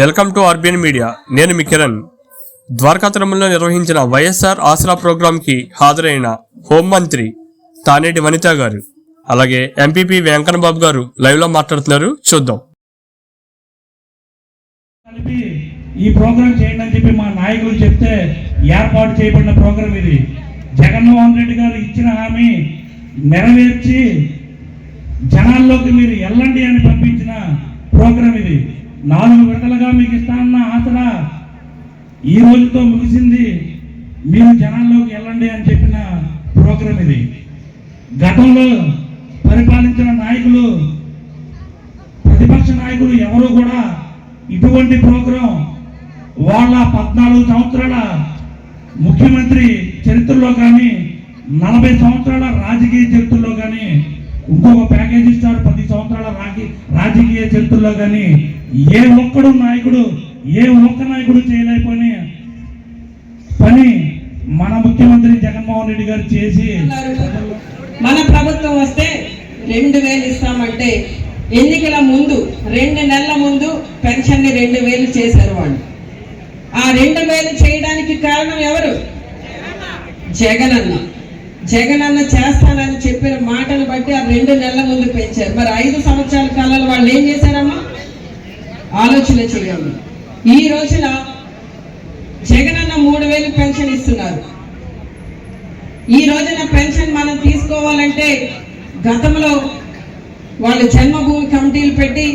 Welcome to RBN media. నేను మీ కిరణ్. ద్వారకాతరంలో నిర్వహించిన వైఎస్ఆర్ ఆసరా ప్రోగ్రాంకి హాజరైన హోంమంత్రి తానేటి వనిత గారు అలాగే ఎంపీపీ వెంకన్న బాబు గారు లైవ్లో మాట్లాడుతున్నారు. చూద్దాం. కలిపి ఈ ప్రోగ్రాం చేయండి అని చెప్పి మా నాయకులు చెప్తే ఏర్పాటు చేయబడిన ప్రోగ్రాం ఇది. జగన్మోహన్ రెడ్డి గారు ఇచ్చిన హామీ నెరవేర్చి జనాల్లోకి మీరు వెళ్ళండి అని పంపించిన ప్రోగ్రాం ఇది. నాలుగు విడతలుగా మీకు ఇస్తానన్న ఆసరా ఈ రోజుతో ముగిసింది. మీరు జనాల్లోకి వెళ్ళండి అని చెప్పిన ప్రోగ్రాం ఇది. గతంలో పరిపాలించిన నాయకులు ప్రతిపక్ష నాయకులు ఎవరు కూడా ఇటువంటి ప్రోగ్రాం వాళ్ళ పద్నాలుగు సంవత్సరాల ముఖ్యమంత్రి చరిత్రలో కానీ నలభై సంవత్సరాల రాజకీయ చరిత్రలో కానీ ఇంకొక ప్యాకేజ్ ఇస్తారు పది సంవత్సరాల రాజకీయ చరిత్రలో కానీ ఏ ఒక్కడు నాయకుడు ఏ ఒక్క నాయకుడు చేయలేకపోయిన పని మన ముఖ్యమంత్రి జగన్మోహన్ రెడ్డి గారు చేసి మన ప్రభుత్వం వస్తే రెండు వేలు ఇస్తామంటే ఎన్నికల ముందు రెండు నెలల ముందు పెన్షన్ని రెండు వేలు చేశారు వాళ్ళు. ఆ రెండు వేలు చేయడానికి కారణం ఎవరు? జగనన్న. జగనన్న చేస్తానని చెప్పిన మాటను బట్టి ఆ రెండు నెలల ముందు పెంచారు. మరి ఐదు సంవత్సరాల కాలంలో వాళ్ళు ఏం చేశారు? ఆలోచన చేయండి. ఈ రోజున జగనన్న మూడు వేలు పెన్షన్ ఇస్తున్నారు. ఈ రోజున పెన్షన్ మనం తీసుకోవాలంటే గతంలో వాళ్ళు జన్మభూమి కమిటీలు పెట్టి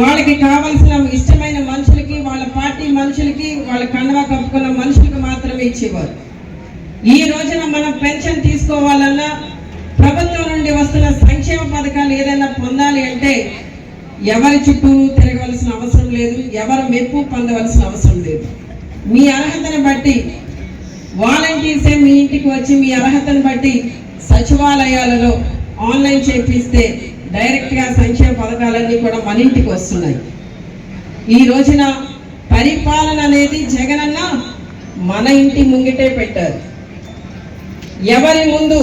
వాళ్ళకి కావలసిన ఇష్టమైన మనుషులకి వాళ్ళ పార్టీ మనుషులకి వాళ్ళ కండవా కప్పుకున్న మనుషులకు మాత్రమే ఇచ్చేవారు. ఈ రోజున మనం పెన్షన్ తీసుకోవాలన్నా ప్రభుత్వం నుండి వస్తున్న సంక్షేమ పథకాలు ఏదైనా పొందాలి అంటే ఎవరి చుట్టూ తిరగవలసిన అవసరం లేదు ఎవరు మెప్పు పొందవలసిన అవసరం లేదు. మీ అర్హతను బట్టి వాలంటీర్సే మీ ఇంటికి వచ్చి మీ అర్హతను బట్టి సచివాలయాలలో ఆన్లైన్ చేపిస్తే డైరెక్ట్గా సంక్షేమ పథకాలన్నీ కూడా మన ఇంటికి వస్తున్నాయి. ఈ రోజున పరిపాలన అనేది జగనన్న మన ఇంటి ముంగిటే పెట్టారు. ఎవరి ముందు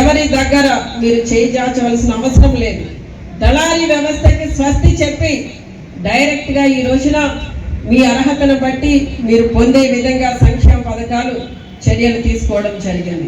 ఎవరి దగ్గర మీరు చేయి చాచవలసిన అవసరం లేదు. దళారీ వ్యవస్థకి స్వస్తి చెప్పి డైరెక్ట్గా ఈ రోజున మీ అర్హతను బట్టి మీరు పొందే విధంగా సంక్షేమ పథకాలు చర్యలు తీసుకోవడం జరిగింది.